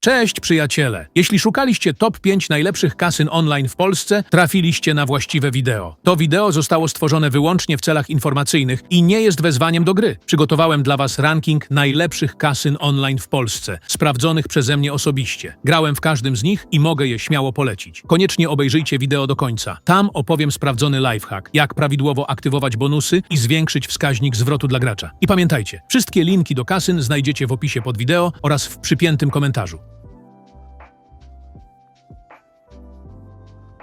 Cześć przyjaciele! Jeśli szukaliście top 5 najlepszych kasyn online w Polsce, trafiliście na właściwe wideo. To wideo zostało stworzone wyłącznie w celach informacyjnych i nie jest wezwaniem do gry. Przygotowałem dla Was ranking najlepszych kasyn online w Polsce, sprawdzonych przeze mnie osobiście. Grałem w każdym z nich i mogę je śmiało polecić. Koniecznie obejrzyjcie wideo do końca. Tam opowiem sprawdzony lifehack, jak prawidłowo aktywować bonusy i zwiększyć wskaźnik zwrotu dla gracza. I pamiętajcie, wszystkie linki do kasyn znajdziecie w opisie pod wideo oraz w przypiętym komentarzu.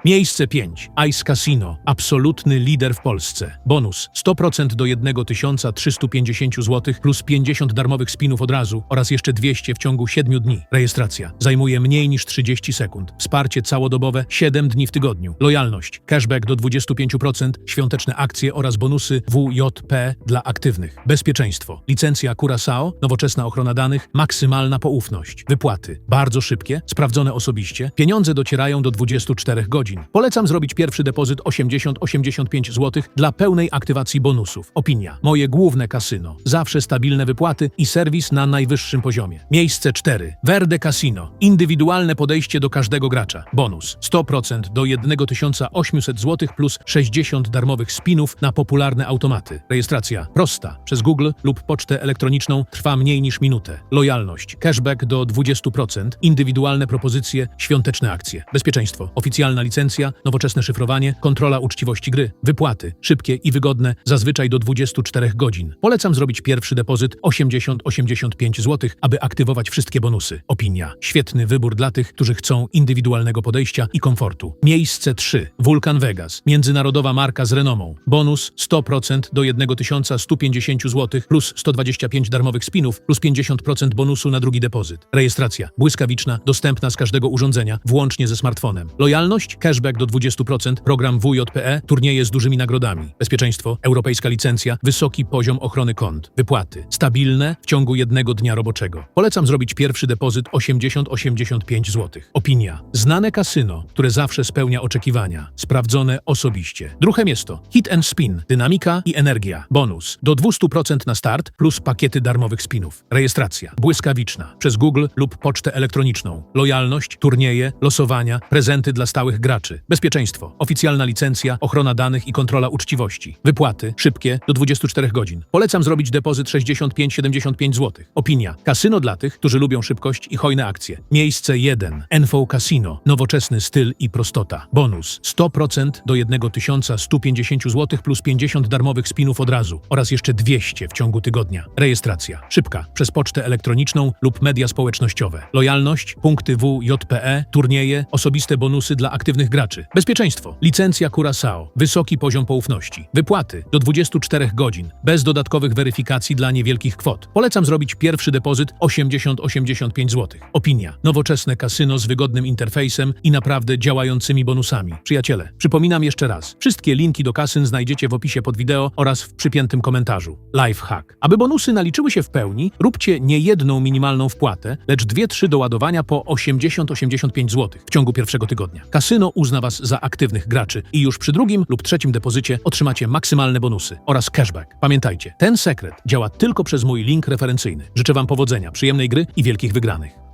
Miejsce 5. Ice Casino. Absolutny lider w Polsce. Bonus 100% do 1350 zł plus 50 darmowych spinów od razu oraz jeszcze 200 w ciągu 7 dni. Rejestracja. Zajmuje mniej niż 30 sekund. Wsparcie całodobowe 7 dni w tygodniu. Lojalność. Cashback do 25%, świąteczne akcje oraz bonusy WJP dla aktywnych. Bezpieczeństwo. Licencja Curaçao, nowoczesna ochrona danych, maksymalna poufność. Wypłaty. Bardzo szybkie, sprawdzone osobiście. Pieniądze docierają do 24 godzin. Polecam zrobić pierwszy depozyt 80-85 zł dla pełnej aktywacji bonusów. Opinia. Moje główne kasyno. Zawsze stabilne wypłaty i serwis na najwyższym poziomie. Miejsce 4. Verde Casino. Indywidualne podejście do każdego gracza. Bonus 100% do 1800 zł plus 60 darmowych spinów na popularne automaty. Rejestracja prosta. Przez Google lub pocztę elektroniczną trwa mniej niż minutę. Lojalność. Cashback do 20%. Indywidualne propozycje. Świąteczne akcje. Bezpieczeństwo. Oficjalna licencja. Nowoczesne szyfrowanie. Kontrola uczciwości gry. Wypłaty. Szybkie i wygodne. Zazwyczaj do 24 godzin. Polecam zrobić pierwszy depozyt 80-85 zł, aby aktywować wszystkie bonusy. Opinia. Świetny wybór dla tych, którzy chcą indywidualnego podejścia i komfortu. Miejsce 3. Vulcan Vegas. Międzynarodowa marka z renomą. Bonus 100% do 1150 zł plus 125 darmowych spinów plus 50% bonusu na drugi depozyt. Rejestracja. Błyskawiczna, dostępna z każdego urządzenia, włącznie ze smartfonem. Lojalność, cashback do 20%, program WJPE, turnieje z dużymi nagrodami. Bezpieczeństwo, europejska licencja, wysoki poziom ochrony kont. Wypłaty. Stabilne w ciągu jednego dnia roboczego. Polecam zrobić pierwszy depozyt 80-85 zł. Opinia. Znane kasyno, które zawsze spełnia oczekiwania. Sprawdzone osobiście. Drugie miasto. Hit and Spin. Dynamika i energia. Bonus. Do 200% na start plus pakiety darmowych spinów. Rejestracja. Błyskawiczna. Przez Google lub pocztę elektroniczną. Lojalność, turnieje, losowania, prezenty dla stałych graczy. Bezpieczeństwo. Oficjalna licencja, ochrona danych i kontrola uczciwości. Wypłaty. Szybkie do 24 godzin. Polecam zrobić depozyt 65-75 zł. Opinia. Kasyno dla tych, którzy lubią szybkość i hojne akcje. Miejsce 1. NV Casino. Nowoczesny styl i prostota. Bonus. 100% do 1150 zł plus 50 darmowych spinów od razu oraz jeszcze 200 w ciągu tygodnia. Rejestracja. Szybka. Przez pocztę elektroniczną lub media społecznościowe. Lojalność. Punkty WJPE. Turnieje. Osobiste bonusy dla aktywnych graczy. Bezpieczeństwo. Licencja Curaçao. Wysoki poziom poufności. Wypłaty. Do 24 godzin. Bez dodatkowych weryfikacji dla niewielkich kwot. Polecam zrobić pierwszy depozyt 80-85 zł. Opinia. Nowoczesne kasyno z wygodnym interfejsem i naprawdę działającymi bonusami. Przyjaciele, przypominam jeszcze raz. Wszystkie linki do kasyn znajdziecie w opisie pod wideo oraz w przypiętym komentarzu. Lifehack. Aby bonusy naliczyły się w pełni, róbcie nie jedną minimalną wpłatę, lecz dwie, trzy do ładowania po 80-85 zł w ciągu pierwszego tygodnia. Kasyno uzna Was za aktywnych graczy i już przy drugim lub trzecim depozycie otrzymacie maksymalne bonusy oraz cashback. Pamiętajcie, ten sekret działa tylko przez mój link referencyjny. Życzę Wam powodzenia, przyjemnej gry i wielkich wygranych.